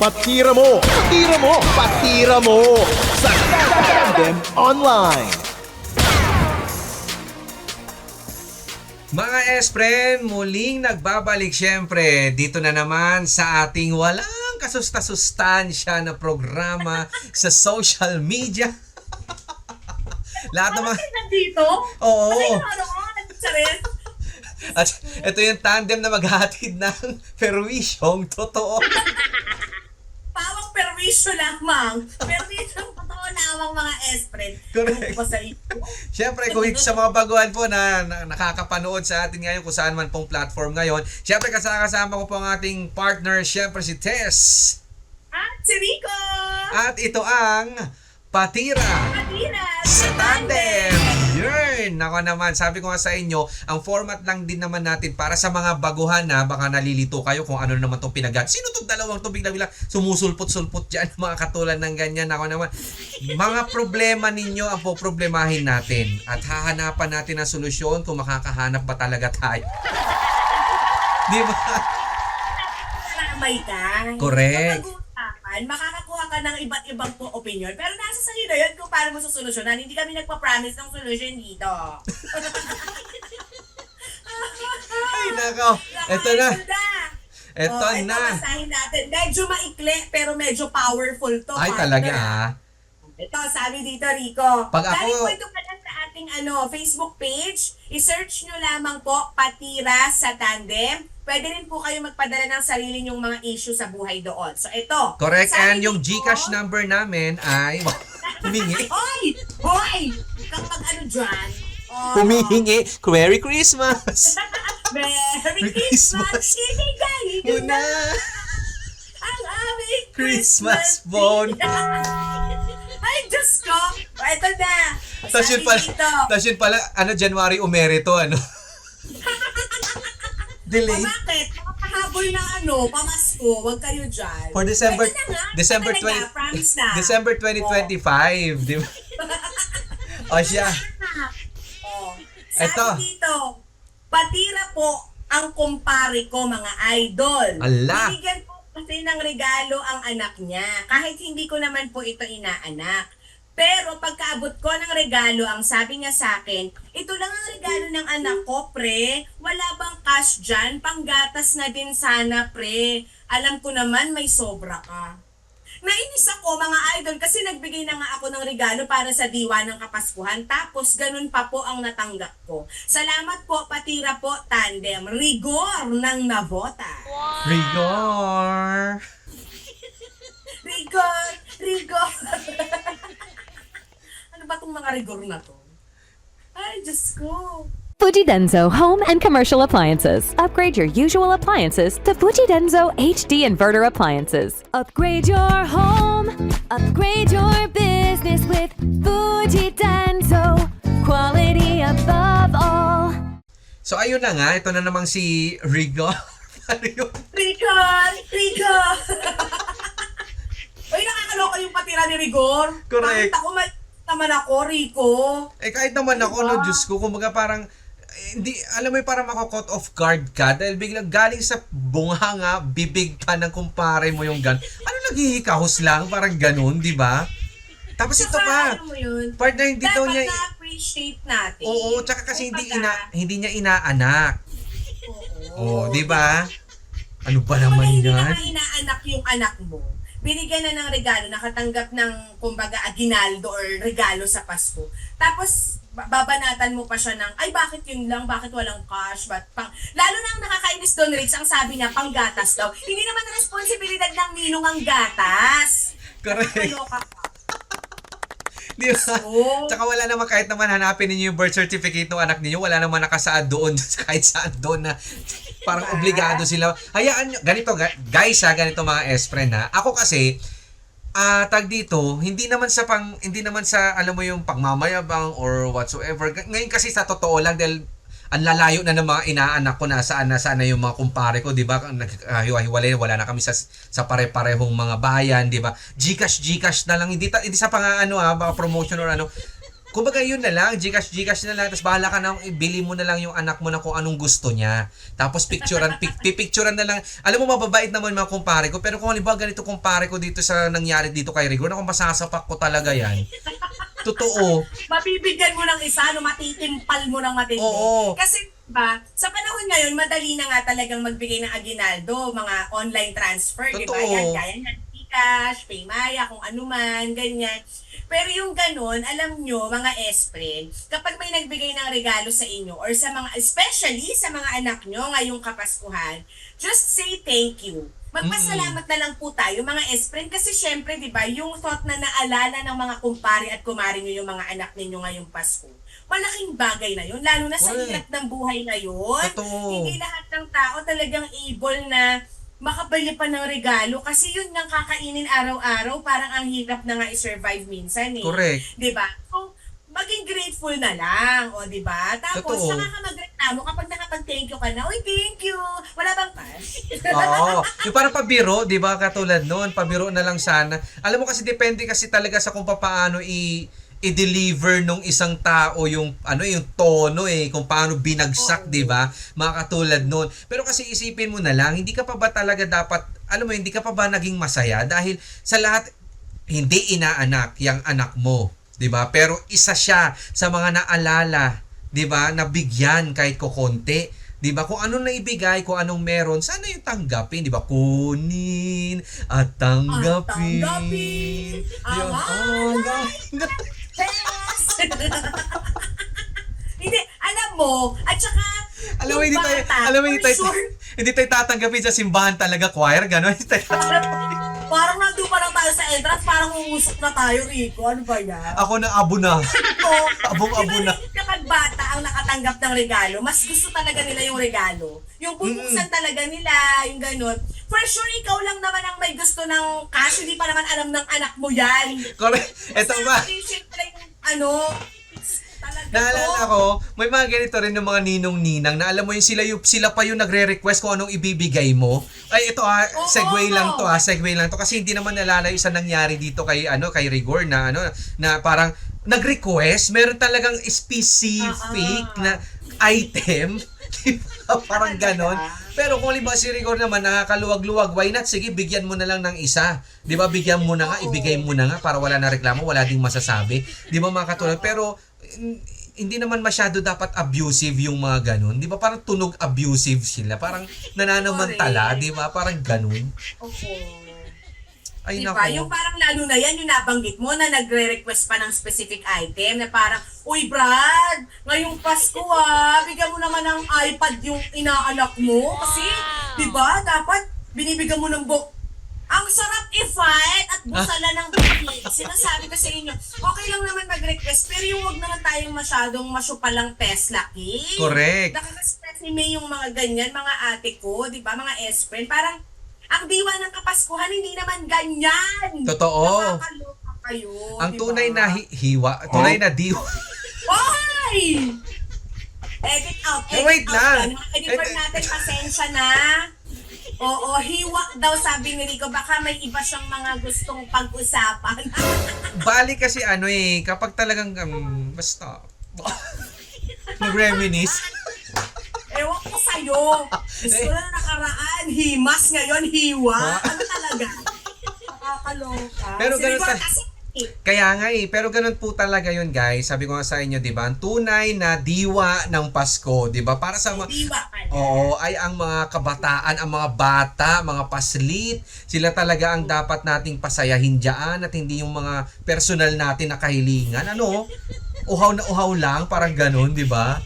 Patira mo, patira mo, patira mo sa Tandem Online. Mga S-Friend, muling nagbabalik syempre dito na naman sa ating walang kasusta-sustansya na programa sa social media. Lahat naman, nandito? Oo. Kasi yung ano ko, nagsasarin. at ito yung tandem na maghahatid ng perwisyong totoo. Perwisyo lamang. Perwisyo totoo lamang mga S-friend. Correct. Pa sa. Siyempre, kung sa mga baguhan po na, na nakakapanood sa atin ngayon kung saan man pong platform ngayon, siyempre kasama ko po ang ating partner, siyempre si Tess. At si Rico! At ito ang Patira Martina! sa Tandem! Yun! Nako naman, sabi ko nga sa inyo, ang format lang din naman natin para sa mga baguhan na baka nalilito kayo kung ano naman tong pinagat. Sino tong dalawang to bigla-bigla sumusulpot-sulpot dyan, mga katulad ng ganyan. Nako naman, mga problema ninyo ang poproblemahin natin at hahanapan natin ng solusyon kung makakahanap ba talaga tayo. Di ba? Karamay ka. Correct. Usapan, makakakuha ka ng iba't ibang po opinion. Pero nasa sa'yo na yun kung paano mo susolusyonan. Hindi kami nagpa-promise ng solution dito. Ay, nako. Ito na. Ito oh, na. Ito, basahin natin. Medyo maikli, pero medyo powerful to. Ay, partner. talaga ah. Ito, sabi dito, Rico. Pag ako- ito pala sa ating ano, Facebook page. I-search nyo lamang po, Patira sa Tandem. Pwede rin po kayo magpadala ng sarili nyong mga issue sa buhay doon. So, ito. Correct. And yung dito- Gcash number namin ay... Humingi. Hoy! Hoy! Kang mag-ano dyan. Oh, Humihingi. Merry Christmas! Merry Christmas! Ibigay Muna! na ang aming Christmas Christmas bonus. Ay, Diyos ko! Ito na. Tapos yun pala, tapos yun pala, ano, January umerito, ano? O Delayed. bakit? Makahabol na ano, pamasko, wag kayo dyan. For December, Pwede na nga, December talaga, 20, promise na. December 2025, di ba? O siya. Oh. Sabi Eto. dito, patira po ang kumpare ko mga idol. Ala. Binigyan po kasi ng regalo ang anak niya. Kahit hindi ko naman po ito inaanak. Pero pagkaabot ko ng regalo, ang sabi niya sa akin, ito lang ang regalo ng anak ko, pre. Wala bang cash dyan? Panggatas na din sana, pre. Alam ko naman may sobra ka. Nainis ako mga idol kasi nagbigay na nga ako ng regalo para sa diwa ng Kapaskuhan tapos ganun pa po ang natanggap ko. Salamat po Patira po Tandem. Rigor ng Navota. Rigor! Rigor! Rigor! ba tong mga rigor na to? Ay, Diyos ko. Fujidenzo Home and Commercial Appliances. Upgrade your usual appliances to Fujidenzo HD Inverter Appliances. Upgrade your home, upgrade your business with Fujidenzo. Quality above all. So ayun na nga, ito na namang si Rigor. Yun? Rigor! Rigor! Uy, nakakaloka yung patira ni Rigor. Correct. Bakit ako ma- naman ako, Rico? Eh kahit naman ako, no, Diyos ko, kumbaga parang, eh, hindi, alam mo yung parang mako-caught off guard ka dahil biglang galing sa bunganga, bibig pa ng kumpare mo yung gan. Ano naghihikahos lang, parang ganun, di ba? Tapos ito Saka, pa, ano yun? partner, hindi daw Dapat niya, na-appreciate natin. oo, tsaka kasi hindi, ina, hindi niya inaanak. Oo, Oo. di ba? Ano ba naman hindi na yan? inaanak yung anak mo. Binigyan na ng regalo, nakatanggap ng, kumbaga, aginaldo or regalo sa Pasko. Tapos, ba- babanatan mo pa siya ng, ay, bakit yun lang? Bakit walang cash? Ba't pang... Lalo na ang nakakainis doon, Rix, ang sabi niya, panggatas daw. Hindi naman responsibilidad ng ninong ang gatas. Correct. Kaloka ka. Di ba? Oo. Tsaka wala naman kahit naman hanapin ninyo yung birth certificate ng anak ninyo, wala naman nakasaad doon kahit saan doon na parang Diba? obligado sila. Hayaan nyo, ganito ga- guys ha, ganito mga S-friend ha. Ako kasi, ah tag dito, hindi naman sa pang hindi naman sa alam mo yung pagmamayabang or whatsoever. Ngayon kasi sa totoo lang dahil ang lalayo na ng mga inaanak ko nasaan nasaan na yung mga kumpare ko, 'di ba? Naghiwa-hiwalay, wala na kami sa sa pare-parehong mga bayan, 'di ba? GCash GCash na lang hindi ta, hindi sa pang ano ah, mga promotion or ano. Kumbaga yun na lang, Gcash, Gcash na lang, tapos bahala ka na, ibili mo na lang yung anak mo na kung anong gusto niya. Tapos picturean, pic, pipicturean na lang. Alam mo, mababait naman mga kumpare ko, pero kung halimbawa ganito kumpare ko dito sa nangyari dito kay Rigor, na kung masasapak ko talaga yan. Totoo. Mabibigyan mo ng isa, no, matitimpal mo ng matindi. Oo. Kasi ba, sa panahon ngayon, madali na nga talagang magbigay ng aginaldo, mga online transfer, di ba? Totoo. Yan, gaya yan, Gcash, Paymaya, kung ano man, ganyan. Pero yung ganun, alam nyo, mga espren, kapag may nagbigay ng regalo sa inyo, or sa mga, especially sa mga anak nyo ngayong kapaskuhan, just say thank you. Magpasalamat na lang po tayo mga espren kasi syempre 'di ba yung thought na naalala ng mga kumpare at kumari niyo yung mga anak ninyo ngayong Pasko. Malaking bagay na yun lalo na sa Correct. hirap ng buhay ngayon. Totoo. Hindi lahat ng tao talagang able na makabili pa ng regalo kasi yun nga kakainin araw-araw parang ang hirap na nga i-survive minsan eh. Correct. 'Di ba? So, maging grateful na lang, o 'di ba? Tapos Totoo. saka ka magreklamo kapag nakapag-thank you ka na, "Uy, thank you." Wala bang cash? Oo. Yung parang pabiro, di ba, katulad noon, pabiro na lang sana. Alam mo kasi depende kasi talaga sa kung paano i i-deliver nung isang tao yung ano yung tono eh kung paano binagsak Oo. 'di ba mga katulad noon pero kasi isipin mo na lang hindi ka pa ba talaga dapat alam mo hindi ka pa ba naging masaya dahil sa lahat hindi inaanak yung anak mo 'di ba pero isa siya sa mga naalala 'di ba? Nabigyan kahit ko konti 'di ba? Kung ano na ibigay kung anong meron sana yung tanggapin. 'di ba? Kunin at tanggapin. tanggapin. Yung ang tanggapin. Yes! Hindi, alam mo, at saka, alam mo hindi tayo alam mo hindi tayo sure, hindi tayo tatanggapin sa simbahan talaga choir gano'n parang, nandun pa lang tayo sa entrance, parang uusok na tayo, Rico. Ano ba yan? ako na abo na Ito, Abong-abo di ba na. rin kapag bata ang nakatanggap ng regalo, mas gusto talaga nila yung regalo. Yung bubuksan talaga nila, yung ganun. For sure, ikaw lang naman ang may gusto ng cash, hindi pa naman alam ng anak mo yan. correct eto ba siyempre ano, Naalala ko, may mga ganito rin ng mga ninong-ninang na alam mo yung sila, yung, sila pa yung nagre-request kung anong ibibigay mo. Ay, ito ah, segue lang to ah, segue lang to. Kasi hindi naman nalalayo sa nangyari dito kay, ano, kay Rigor na, ano, na parang nag-request, meron talagang specific ah. na item. Parang ganon. Pero kung halimbawa si Rigor naman nakakaluwag-luwag, why not? Sige, bigyan mo na lang ng isa. Di ba? Bigyan mo na nga, ibigay mo na nga para wala na reklamo, wala ding masasabi. Di ba mga katulad? Pero hindi naman masyado dapat abusive yung mga ganun. Di ba? Parang tunog abusive sila. Parang nananamantala. Di ba? Parang ganun. Opo. Ay, diba? nako. Yung parang lalo na yan, yung nabanggit mo na nagre-request pa ng specific item na parang, Uy Brad, ngayong Pasko ah, bigyan mo naman ng iPad yung inaanak mo. Kasi, di ba, dapat binibigyan mo ng book. Ang sarap i-fight at busala ng bibig. Sinasabi ko sa inyo, okay lang naman mag-request, pero yung wag naman tayong masyadong masyupalang Tesla cake. Correct. Nakaka-stress ni May yung mga ganyan, mga ate ko, di ba, mga S-friend. Parang, ang diwa ng Kapaskuhan, hindi naman ganyan. Totoo. Nakakaloka kayo, Ang di tunay na hi- hiwa, tunay na diwa. Oy! Edit out. Eh, Edit wait out lang. editor Eh, eh. natin, pasensya na. Oo, hiwa daw sabi ni Rico. Baka may iba siyang mga gustong pag-usapan. Bali kasi ano eh, kapag talagang, um, basta, mag-reminis. Ewan ko sa'yo. Gusto na nakaraan. Himas ngayon, hiwa. Ano talaga? Nakakaloka. Pero ganun ta- kasi, Kaya nga eh, pero ganun po talaga yun guys. Sabi ko nga sa inyo, di ba? Ang tunay na diwa ng Pasko, di ba? Para sa mga... diwa. Oo, ay ang mga kabataan, ang mga bata, mga paslit, sila talaga ang dapat nating pasayahin dyan at hindi yung mga personal natin na kahilingan. Ano? Uhaw na uhaw lang, parang ganun, di ba?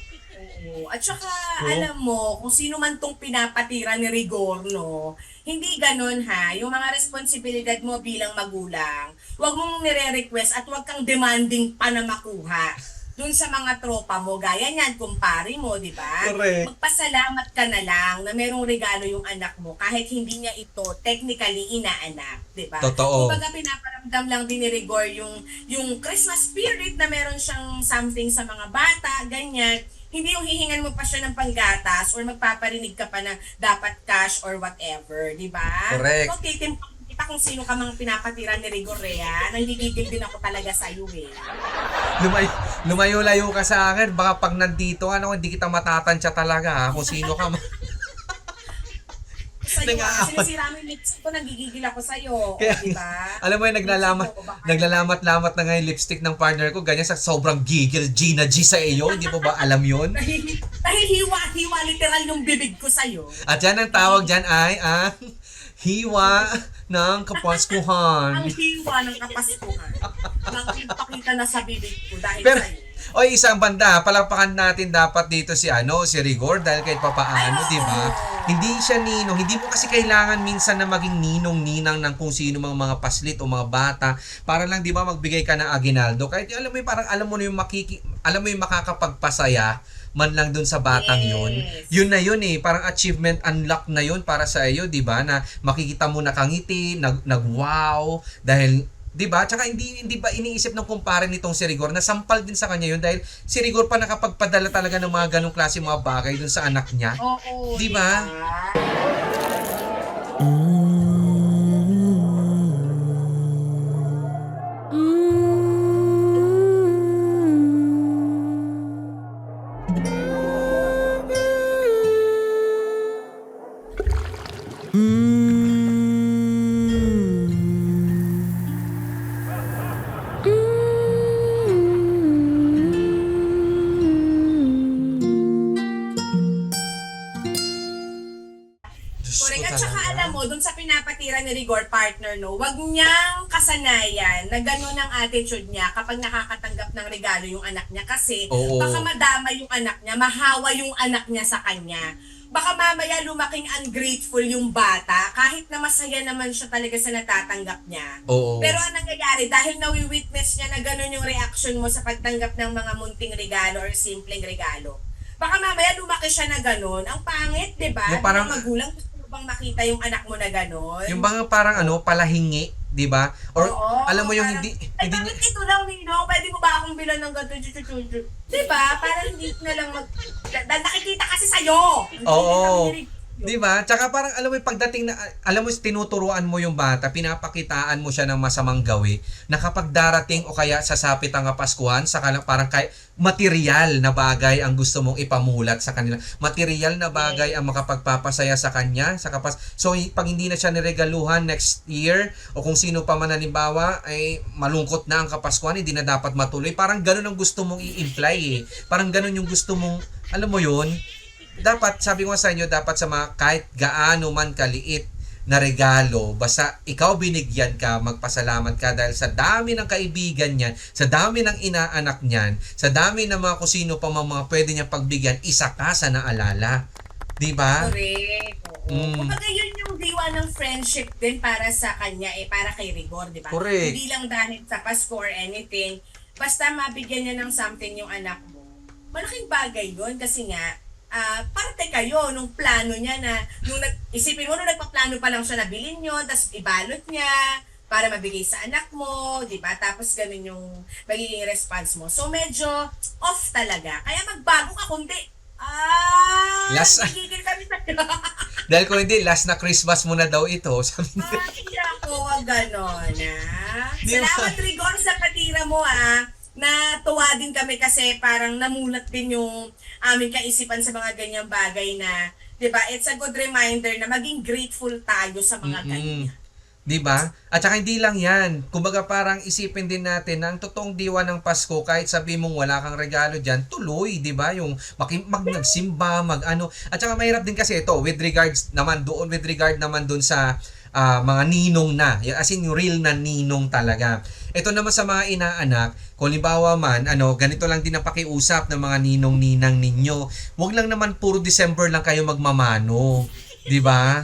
Oo. At saka, alam mo, kung sino man tong pinapatira ni Rigor, no, hindi ganun ha. Yung mga responsibilidad mo bilang magulang, huwag mong nire-request at huwag kang demanding pa na makuha dun sa mga tropa mo. Gaya niyan, kumpare mo, di ba? Correct. Magpasalamat ka na lang na merong regalo yung anak mo kahit hindi niya ito technically inaanak, di ba? Totoo. Kumbaga pinaparamdam lang din ni Rigor yung, yung Christmas spirit na meron siyang something sa mga bata, ganyan hindi yung hihingan mo pa siya ng panggatas or magpaparinig ka pa na dapat cash or whatever, di ba? Correct. So, titimpang kita kung sino ka mga pinapatira ni Rigorea. Nanggigigil din ako talaga sa iyo eh. Lumayo, lumayo-layo ka sa akin. Baka pag nandito, ano, hindi kita matatansya talaga, ha? Kung sino ka. Ma- Sa iyo, Nag-aaway. sinisira mo yung lips ko, nanggigigil ako sa iyo. Kaya, di ba? alam mo yung naglalamat, naglalamat-lamat na nga yung lipstick ng partner ko. Ganyan sa sobrang gigil, Gina G sa iyo. Hindi mo ba alam yun? Dahil dahil hiwa-hiwa literal yung bibig ko sa iyo. At yan ang tawag dyan ay ang hiwa ng kapaskuhan. Ang hiwa ng kapaskuhan. Nang ipakita na sa bibig ko dahil Pero, sa oy, isang banda, palakpakan natin dapat dito si ano, si Rigor dahil kahit papaano, di ba? Hindi siya ninong, hindi mo kasi kailangan minsan na maging ninong-ninang ng kung sino mga mga paslit o mga bata para lang di ba magbigay ka ng aginaldo. Kahit alam mo yung parang alam mo na yung makiki, alam mo yung makakapagpasaya man lang dun sa batang yun. Yes. Yun na yun eh, parang achievement unlock na yun para sa iyo, di ba? Na makikita mo nakangiti, nag, nag-wow, dahil 'di ba? Tsaka hindi hindi ba iniisip ng kumpare nitong si Rigor na sampal din sa kanya yun dahil si Rigor pa nakapagpadala talaga ng mga ganong klase mga bagay dun sa anak niya. Oo, Di ba? Diyos pinapatira ni Rigor partner, no, wag niyang kasanayan na gano'n ang attitude niya kapag nakakatanggap ng regalo yung anak niya kasi Oo. baka madama yung anak niya, mahawa yung anak niya sa kanya. Baka mamaya lumaking ungrateful yung bata kahit na masaya naman siya talaga sa natatanggap niya. Oo. Pero ang nangyayari, dahil nawi-witness niya na gano'n yung reaction mo sa pagtanggap ng mga munting regalo or simpleng regalo, baka mamaya lumaki siya na gano'n. Ang pangit, di ba? Yung parang- Mga magulang, bang makita yung anak mo na gano'n? yung mga parang ano, palahingi, 'di ba? Or Oo, alam mo yung parang, hindi Ay, hindi bakit niya- ito lang, Nino? Pwede mo ba akong bilan ng ganito? Di ba? Parang hindi na lang mag... Dahil nakikita kasi sa'yo. Hindi Oo. nirig- 'Di ba? Tsaka parang alam mo pagdating na alam mo tinuturuan mo yung bata, pinapakitaan mo siya ng masamang gawi na kapag darating o kaya sasapit ang Kapaskuhan, saka lang parang kay material na bagay ang gusto mong ipamulat sa kanila. Material na bagay ang makapagpapasaya sa kanya sa kapas. So pag hindi na siya niregaluhan next year o kung sino pa man halimbawa ay malungkot na ang Kapaskuhan, hindi na dapat matuloy. Parang ganun ang gusto mong i-imply eh. Parang ganun yung gusto mong alam mo yun, dapat, sabi ko sa inyo, dapat sa mga kahit gaano man kaliit na regalo, basta ikaw binigyan ka, magpasalamat ka dahil sa dami ng kaibigan niyan, sa dami ng inaanak niyan, sa dami ng mga kusino pa mga, mga pwede niyang pagbigyan, isa ka sa naalala. Di ba? Correct. Oo. Mm. Kumbaga yun yung diwa ng friendship din para sa kanya, eh, para kay Rigor, di ba? Correct. Hindi lang dahil sa Pasko or anything. Basta mabigyan niya ng something yung anak mo. Malaking bagay yun kasi nga, ah, parte kayo nung plano niya na, nung nag, isipin mo, nung nagpaplano pa lang siya na bilhin nyo, tapos ibalot niya, para mabigay sa anak mo, di ba? Tapos ganun yung magiging response mo. So medyo off talaga. Kaya magbago ka kundi. Ah! Last- Nagigigil kami sa Dahil kung hindi, last na Christmas mo na daw ito. Sabi niya, Ay, ako, wag ganon, ah. Di ba? Salamat, Rigor, sa patira mo, ah. Natuwa din kami kasi parang namulat din yung aming kaisipan sa mga ganyang bagay na, di ba, it's a good reminder na maging grateful tayo sa mga Mm-mm. ganyan. 'Di ba? At saka hindi lang 'yan. Kumbaga parang isipin din natin na ang totoong diwa ng Pasko kahit sabi mong wala kang regalo diyan, tuloy, 'di ba? Yung maki- mag nagsimba, mag ano. At saka mahirap din kasi ito with regards naman doon with regard naman doon sa ah, mga ninong na. As in yung real na ninong talaga. Ito naman sa mga inaanak, kung limbawa man, ano, ganito lang din ang pakiusap ng mga ninong-ninang ninyo. Huwag lang naman puro December lang kayo magmamano. 'Di ba?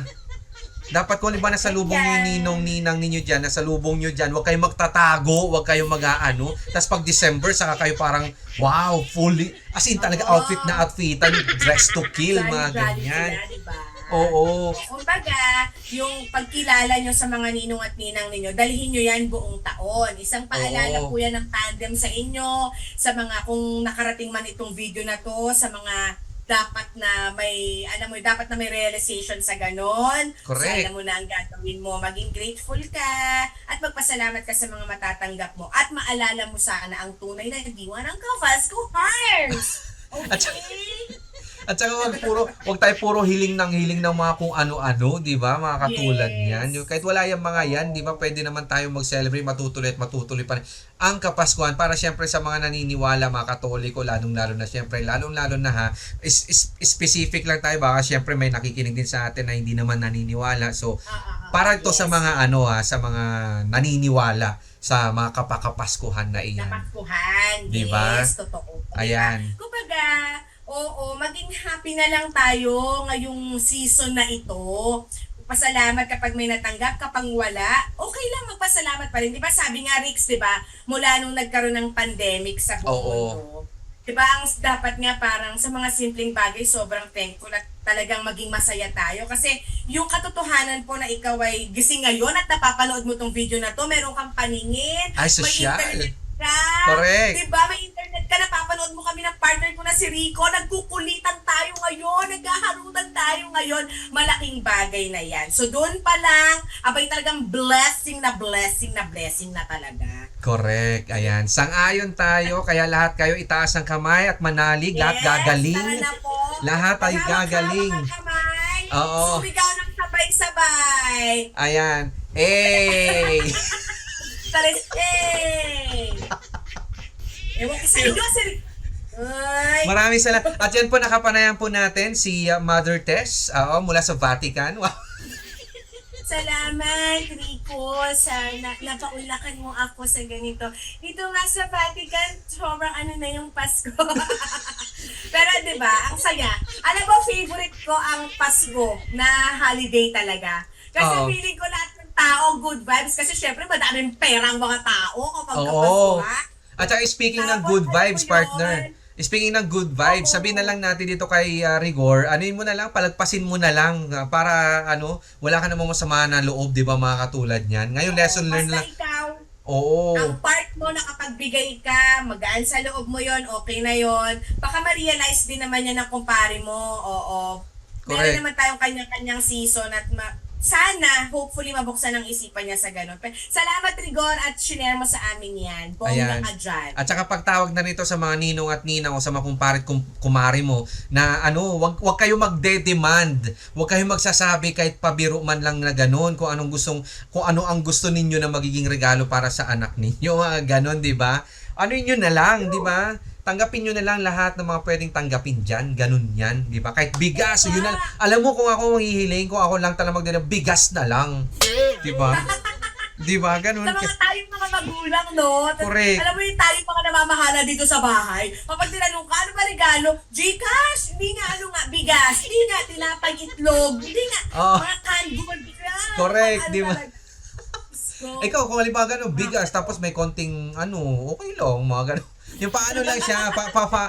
Dapat kung ba nasa lubong yung ninong ninang ninyo dyan, nasa lubong nyo dyan, huwag kayong magtatago, huwag kayong mag-aano. Tapos pag December, saka kayo parang, wow, fully, as in talaga outfit na outfitan, dress to kill, mga ganyan. Oo. Kumbaga, yung pagkilala nyo sa mga ninong at ninang ninyo, dalhin nyo yan buong taon. Isang paalala Oo. po yan ng tandem sa inyo, sa mga kung nakarating man itong video na to, sa mga dapat na may, alam mo, dapat na may realization sa ganon. Correct. So, alam mo na ang gagawin mo. Maging grateful ka at magpasalamat ka sa mga matatanggap mo. At maalala mo sana ang tunay na diwa ng Kavasco saka- Okay? At saka wag puro wag tayo puro hiling ng hiling ng mga kung ano-ano, 'di ba? Mga katulad Yes. niyan. Yung kahit wala yung mga 'yan, 'di ba? Pwede naman tayo mag-celebrate matutuloy at matutuloy pa rin ang Kapaskuhan para siyempre sa mga naniniwala, mga Katoliko, lalong-lalo na siyempre, lalong-lalo na ha, is, is- specific lang tayo baka siyempre may nakikinig din sa atin na hindi naman naniniwala. So, Ah, ah, ah. para ito sa Yes. mga ano ha, sa mga naniniwala sa mga kapakapaskuhan na iyan. Napaskuhan. Di ba? Yes, totoo. Ayan. Kumbaga, oo, maging happy na lang tayo ngayong season na ito. Pasalamat kapag may natanggap, kapag wala, okay lang magpasalamat pa rin. Di ba sabi nga, Rix, di ba, mula nung nagkaroon ng pandemic sa buong Oo. mundo, di ba, ang dapat nga parang sa mga simpleng bagay, sobrang thankful at talagang maging masaya tayo. Kasi yung katotohanan po na ikaw ay gising ngayon at napapanood mo tong video na to, meron kang paningin, Ay, may sosyal. internet ka. Correct. Di ba? May internet ka, napapanood mo kami ng partner ko na si Rico. Nagkukulitan tayo ngayon. Nagkaharutan tayo ngayon. Malaking bagay na yan. So, doon pa lang, abay talagang blessing na blessing na blessing na talaga. Correct. Ayan. Sang-ayon tayo. Kaya lahat kayo itaas ng kamay at manalig. lahat Yes, gagaling. tara na po. Lahat ay gagaling. ang kamay. Oo. Sumigaw ng sabay-sabay. Ayan. Eh! Ewan ko sa inyo, si Rico. Ay, Maraming salamat. At yan po, nakapanayan po natin si uh, Mother Tess oo, mula sa Vatican. Wow. Salamat, Rico, sa na, napaulakan mo ako sa ganito. Dito nga sa Vatican, sobrang ano na yung Pasko. Pero 'di ba, ang saya. Alam mo, favorite ko ang Pasko na holiday talaga. Kasi Oo. feeling ko lahat ng tao good vibes kasi syempre madaming pera ang mga tao kapag Oo. At saka speaking ng good vibes, partner. Speaking ng good vibes, Oo. sabihin na lang natin dito kay uh, Rigor, ano mo na lang, palagpasin mo na lang uh, para ano, wala ka namang masama na loob, di ba mga katulad niyan. Ngayon, lesson learned Basta lang. ikaw, Oo. ang part mo nakapagbigay ka, magaan sa loob mo yon okay na yon Baka ma-realize din naman yan ng kumpare mo, oo. Meron Correct. naman tayong kanya-kanyang season at ma- sana, hopefully, mabuksan ang isipan niya sa ganun. Pero, salamat, Rigor, at shinare mo sa amin yan. Bongga Ayan. ka dyan. At saka pagtawag na nito sa mga ninong at ninang o sa mga kumparit kum- kumari mo na ano, wag wag kayo magde-demand. Wag kayo magsasabi kahit pabiro man lang na ganun kung anong gustong kung ano ang gusto ninyo na magiging regalo para sa anak ninyo, mga ganun, 'di ba? Ano yun na lang, 'di ba? Tanggapin nyo na lang lahat ng mga pwedeng tanggapin dyan. Ganun yan, di ba? Kahit bigas, yun na, alam mo kung ako manghihiling, kung ako lang talaga magdala, bigas na lang. Di ba? Di ba? Ganun. Sa mga tayong mga magulang, no? Correct. Alam mo yung tayong mga namamahala dito sa bahay. Kapag tinanong ka, ano ba regalo? Gcash! Hindi nga, ano nga, bigas. Hindi nga, tinapay itlog. Hindi nga, Oo. mga canned good. Correct, di ba? So, Ikaw, kung halimbawa gano'n, bigas, tapos may konting, ano, okay lang, mga gano'n. Yung paano lang siya, pa, pa, pa,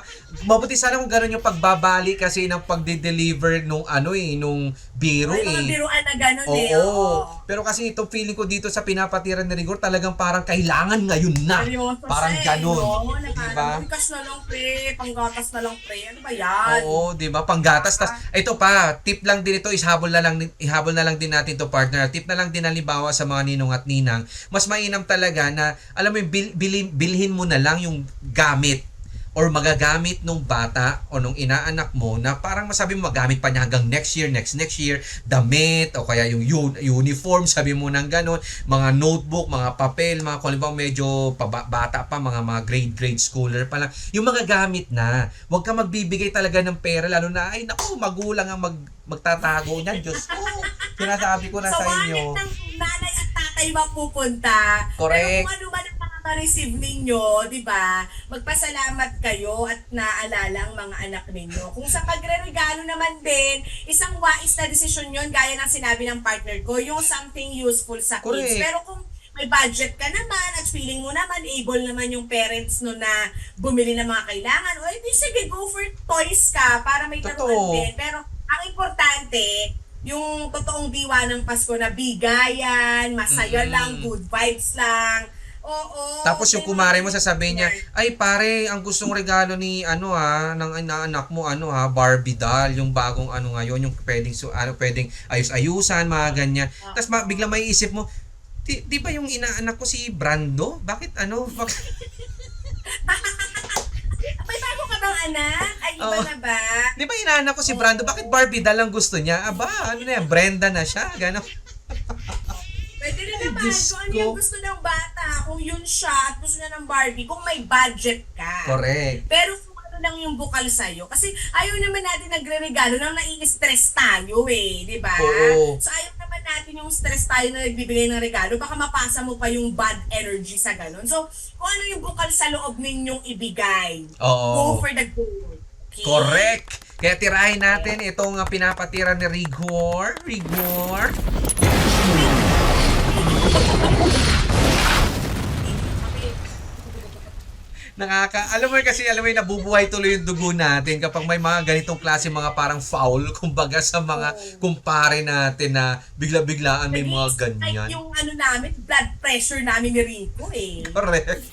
mabuti sana kung gano'n yung pagbabali kasi ng pagde-deliver nung, ano eh, nung biro mga eh. biruan na gano'n Oo. eh. Oo. Pero kasi itong feeling ko dito sa pinapatiran ni Rigor, talagang parang kailangan ngayon na. Seryoso Parang siya eh, ganun. no? Diba? Bigas na lang, pre. Panggatas na lang, pre. Ano ba yan? Oo, 'di ba? Panggatas tas ito pa, tip lang din ito, ishabol na lang ihabol na lang din natin to partner. Tip na lang din halimbawa sa mga ninong at ninang, mas mainam talaga na alam mo yung bil, bilhin, bilhin mo na lang yung gamit or magagamit nung bata o nung inaanak mo na parang masabi mo magamit pa niya hanggang next year, next next year, damit o kaya yung un- uniform, sabi mo nang ganun, mga notebook, mga papel, mga kung medyo bata pa, mga mga grade grade schooler pa lang, yung mga gamit na, huwag ka magbibigay talaga ng pera lalo na ay naku, magulang ang mag magtatago niyan, Diyos ko. Sinasabi ko na sa sa inyo. ng nanay at tatay mapupunta. Correct. Pero kung ano ma-receive ninyo, di ba, magpasalamat kayo at naalala ang mga anak ninyo. Kung sa pagre-regalo naman din, isang wais na desisyon yon gaya ng sinabi ng partner ko, yung something useful sa kids. Correct. Pero kung may budget ka naman at feeling mo naman, able naman yung parents no na bumili ng mga kailangan, o edi sige, go for toys ka para may taruhan din. Pero ang importante, yung totoong diwa ng Pasko na bigayan, masaya Mm. lang, good vibes lang, Oo. Tapos yung kumare mo sasabihin niya, ay pare, ang gustong regalo ni ano ha, ng inaanak mo ano ha, Barbie doll, yung bagong ano ngayon, yung pwedeng su ano pwedeng ayus-ayusan, mga ganyan. Tapos ma- bigla may isip mo, di, di ba yung inaanak ko si Brando? Bakit ano? Bak- May bago ka bang anak? Ay, iba Oo. na ba? di ba inaanak ko si Brando? Bakit Barbie doll ang gusto niya? Aba, ano na yan, Brenda na siya, gano'n. Pwede rin naman Diyos kung ano ko. yung gusto ng bata, kung yun siya at gusto niya ng Barbie, kung may budget ka. Correct. Pero kung ano lang yung bukal sa'yo, kasi ayaw naman natin nagre-regalo nang nai-stress tayo eh, di ba? Oo. So ayaw naman natin yung stress tayo na nagbibigay ng regalo, baka mapasa mo pa yung bad energy sa ganun. So, kung ano yung bukal sa loob ninyong ibigay, Oo. go for the goal. Okay? Correct. Kaya tirahin natin itong uh, pinapatira ni Rigor. Rigor. Nakaka, alam mo yun kasi, alam mo yun, nabubuhay tuloy yung dugo natin kapag may mga ganitong klase mga parang foul, kumbaga sa mga kumpare natin na bigla-biglaan may mga ganyan. yung ano namin, blood pressure namin ni Rico eh. Correct.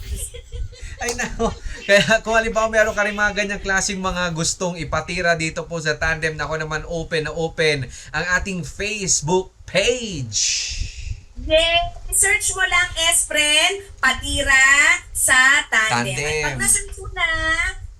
Ay nako. Kaya kung halimbawa meron ka rin mga ganyang klaseng mga gustong ipatira dito po sa Tandem, nako naman open na open ang ating Facebook page. Yeah, search mo lang S-Friend, patira sa tandem. Tandem. At pag na-search mo na,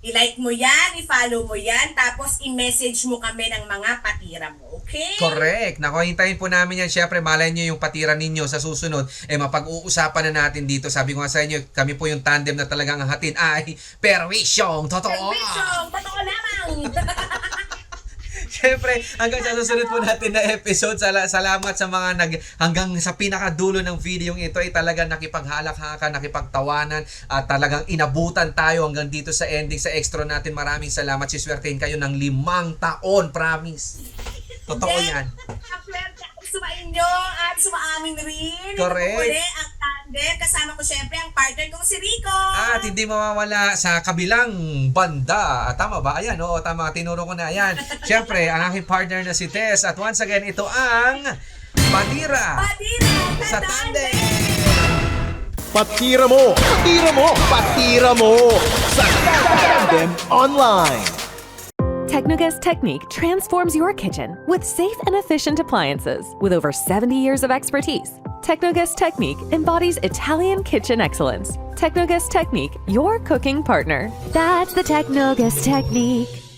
i-like mo yan, i-follow mo yan, tapos i-message mo kami ng mga patira mo. Okay? Correct. Nako, hintayin po namin yan. Siyempre, malay nyo yung patira ninyo sa susunod. Eh, mapag-uusapan na natin dito. Sabi ko nga sa inyo, kami po yung tandem na talagang ang hatin ay perwisyong totoo. Permission! Totoo lamang! Siyempre, hanggang sa susunod po natin na episode, sala- salamat sa mga nag hanggang sa pinakadulo ng video ito ay talagang nakipaghalakhakan, nakipagtawanan at talagang inabutan tayo hanggang dito sa ending sa extra natin. Maraming salamat. Siswertein kayo ng limang taon, promise. Totoo yan. Swerte ako sa inyo at sa amin rin. Correct. Ito po ang tandem. Kasama ko syempre ang partner kong si Rico. At hindi mawawala sa kabilang banda. Ah, Tama ba? Ayan, oo, tama. Tinuro ko na. Ayan. Siyempre, ang aking partner na si Tess. At once again, ito ang Patira Patira sa Tandem. Patira mo, patira mo, patira mo sa Tandem Online. Technogas Technique transforms your kitchen with safe and efficient appliances. With over 70 years of expertise, Technogas Technique embodies Italian kitchen excellence. Technogas Technique, your cooking partner. That's the Technogas Technique.